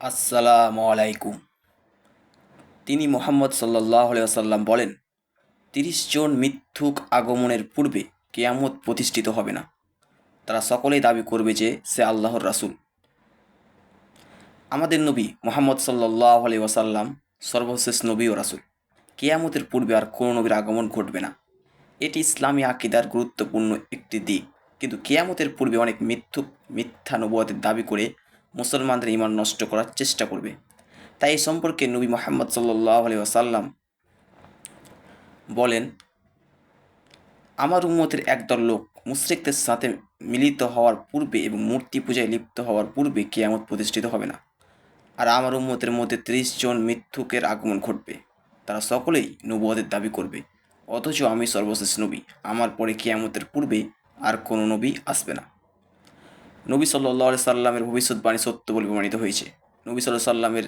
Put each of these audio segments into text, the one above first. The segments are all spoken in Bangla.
আসসালামু আলাইকুম। তিনি মোহাম্মদ সাল্লাহ আসাল্লাম বলেন, তিরিশ জন মিথ্যুক আগমনের পূর্বে কেয়ামত প্রতিষ্ঠিত হবে না। তারা সকলেই দাবি করবে যে সে আল্লাহর রাসূল। আমাদের নবী মোহাম্মদ সাল্লাহ আলি সর্বশেষ নবী ও রাসুল। কেয়ামতের পূর্বে আর কোনো নবীর আগমন ঘটবে না। এটি ইসলামী আকিদার গুরুত্বপূর্ণ একটি দিক। কিন্তু কেয়ামতের পূর্বে অনেক মিথ্যুক মিথ্যা নবুয়াতের দাবি করে মুসলমানদের ইমান নষ্ট করার চেষ্টা করবে। তাই এই সম্পর্কে নবী মোহাম্মদ সাল্লাহ আলি বলেন, আমার উম্মতের একদল লোক মুশরিকদের সাথে মিলিত হওয়ার পূর্বে এবং মূর্তি পূজায় লিপ্ত হওয়ার পূর্বে কেয়ামত প্রতিষ্ঠিত হবে না। আর আমার উম্মতের মধ্যে ত্রিশ জন মৃত্যুকের আগমন ঘটবে। তারা সকলেই নবুয়াদের দাবি করবে, অথচ আমি সর্বশেষ নবী। আমার পরে কেয়ামতের পূর্বে আর কোনো নবী আসবে না। নবী সাল্লাহ সাল্লামের ভবিষ্যৎবাণী সত্য বলে প্রমাণিত হয়েছে। নবী সাল্লাহ সাল্লামের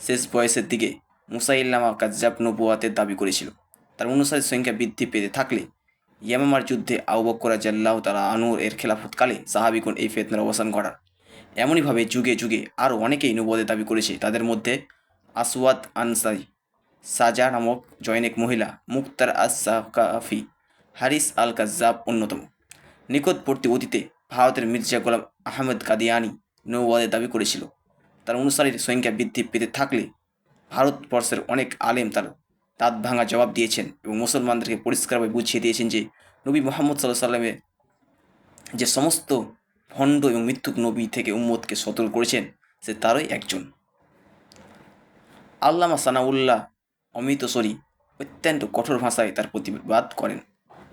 শেষ বয়সের দিকে মুসাইল্লামা কাজ্জাব নবুয়াতের দাবি করেছিল। তার অনুসারীর সংখ্যা বৃদ্ধি পেতে থাকলে ইয়ামামার যুদ্ধে আউবক্করা জাল্লাহ তারা আনুর এর খেলাফতকালে সাহাবিগুন এই ফেতনার অবসান ঘটান। এমনইভাবে যুগে যুগে আরও অনেকেই নবুয়াদের দাবি করেছে, তাদের মধ্যে আসওয়াদ আনসারি সাজা নামক জয়নেক মহিলা মুক্তার আস কাফি হারিস আল কাজ্জাব অন্যতম। নিকটবর্তী অতীতে ভারতের মির্জা গোলাম আহমেদ কাদিয়ানি নৌবাদের দাবি করেছিল। তার অনুসারীর সংখ্যা বৃদ্ধি পেতে থাকলে ভারতবর্ষের অনেক আলেম তার দাঁত ভাঙা জবাব দিয়েছেন এবং মুসলমানদেরকে পরিষ্কারভাবে বুঝিয়ে দিয়েছেন যে নবী মোহাম্মদ সাল্লাহ সাল্লামের যে সমস্ত ভণ্ড এবং মৃত্যুক নবী থেকে উম্মদকে সতর্ক করেছেন, সে তারই একজন। আল্লামা সানাউল্লাহ অমৃতসরী অত্যন্ত কঠোর ভাষায় তার প্রতিবাদ করেন।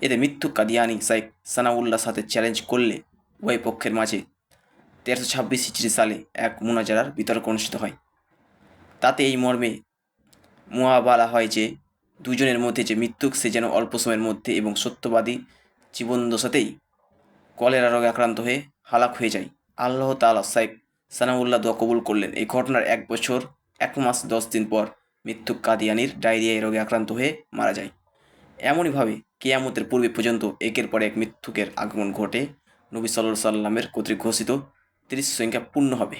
এতে মৃত্যু কাদিয়ানি সাইক সানাউল্লাহর সাথে চ্যালেঞ্জ করলে উভয় পক্ষের মাঝে তেরোশো ছাব্বিশ হিজড়ি সালে এক মুনাজারার বিতর্ক অনুষ্ঠিত হয়। তাতে এই মর্মে মুয়া বলা হয় যে, দুজনের মধ্যে যে মৃত্যুক সে যেন অল্প সময়ের মধ্যে এবং সত্যবাদী জীবনদশাতেই কলেরা রোগে আক্রান্ত হয়ে হালাক হয়ে যায়। আল্লাহ তালা সাহেব সানাউল্লাহ দোয়া কবুল করলেন। এই ঘটনার এক বছর, এক মাস, দশ দিন পর মৃত্যুক কাদিয়ানির ডায়রিয়ায় রোগে আক্রান্ত হয়ে মারা যায়। এমনইভাবে কেয়ামতের পূর্বে পর্যন্ত একের পর এক মৃত্যুকের আগমন ঘটে নবী সাল্লাহ সাল্লামের কর্তৃক ঘোষিত তিরিশ সংখ্যা পূর্ণ হবে।